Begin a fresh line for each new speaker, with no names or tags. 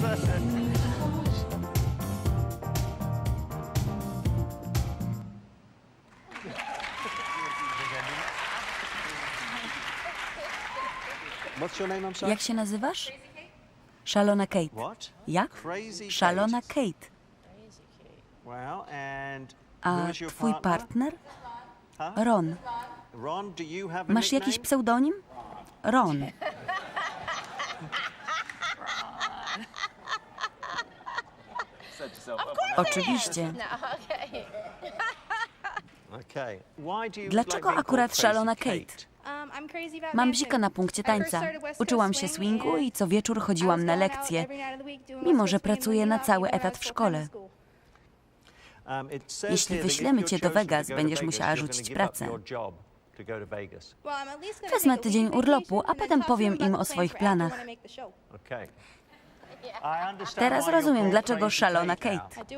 Dobrze.
Jak się nazywasz? Szalona Kate. Jak? Szalona
Kate.
A twój
partner?
Ron. Masz jakiś pseudonim? Ron. Oczywiście.
You
Dlaczego akurat szalona Kate?
Mam bzika na punkcie tańca. Uczyłam się swingu i co wieczór chodziłam na lekcje, mimo że pracuję na cały etat w szkole.
Um,
Jeśli wyślemy cię do Vegas, będziesz musiała rzucić pracę.
Wezmę tydzień urlopu, a potem powiem im o swoich planach.
Teraz rozumiem, dlaczego szalona
Kate.